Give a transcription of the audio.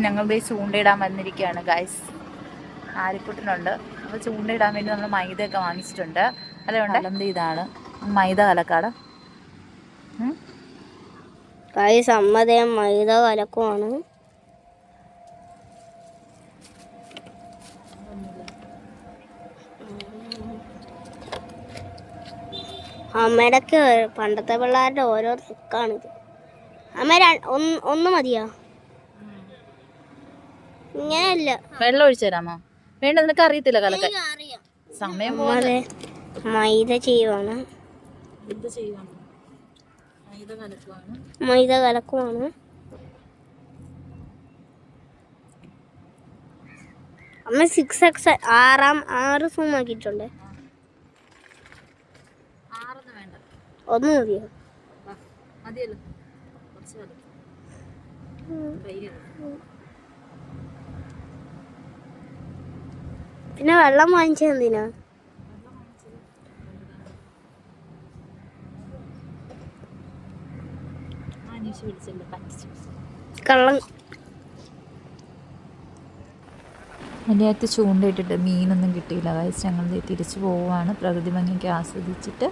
ഞങ്ങൾ ദേ ചൂണ്ടയിടാൻ വന്നിരിക്കുകയാണ് ഗൈസ് ആരിക്കുട്ടനുണ്ട് അപ്പോൾ ചൂണ്ടയിടാൻ വേണ്ടി നമ്മൾ മൈദയൊക്കെ വാങ്ങിച്ചിട്ടുണ്ട്. അതുകൊണ്ട് അലന്തി ഇതാണ്. മൈദ കലക്കാട് ഉം. കൈ സമ്മതം മൈദ കലക്കുവാണ്. അമ്മയുടെ പണ്ടത്തെ പിള്ളേരുടെ ഓരോ ട്രിക്കാണിത് അമ്മ ഒന്ന് ഒന്ന് മതിയോ? ഇങ്ങനെയല്ല. വെള്ളം ഒഴിച്ചു തരാമോ? വേണ്ട നിനക്ക് അറിയത്തില്ല കലക്കാൻ അറിയാം. സമയം പോലെ മൈദ ചെയ്യുവാണ്. ഇത് ചെയ്യുവാണ്. മൈദ കലക്കുവാണ്. മൈദ കലക്കുവാണ്. അമ്മ സിക്സ് എക്സ് ആറാം ആറ് സൂം ആക്കിയിട്ടുണ്ട്. ഒന്ന് മതിയോ? മതിയല്ലോ. പിന്നെ വെള്ളം വാങ്ങിച്ചത് എന്തിനാ? കള്ളം. അകത്ത് ചൂണ്ടയിട്ടിട്ട് മീനൊന്നും കിട്ടിയില്ല. വയസ്സ് ഞങ്ങൾ തിരിച്ചു പോവുകയാണ്. പ്രകൃതി ഭംഗിക്ക് ആസ്വദിച്ചിട്ട്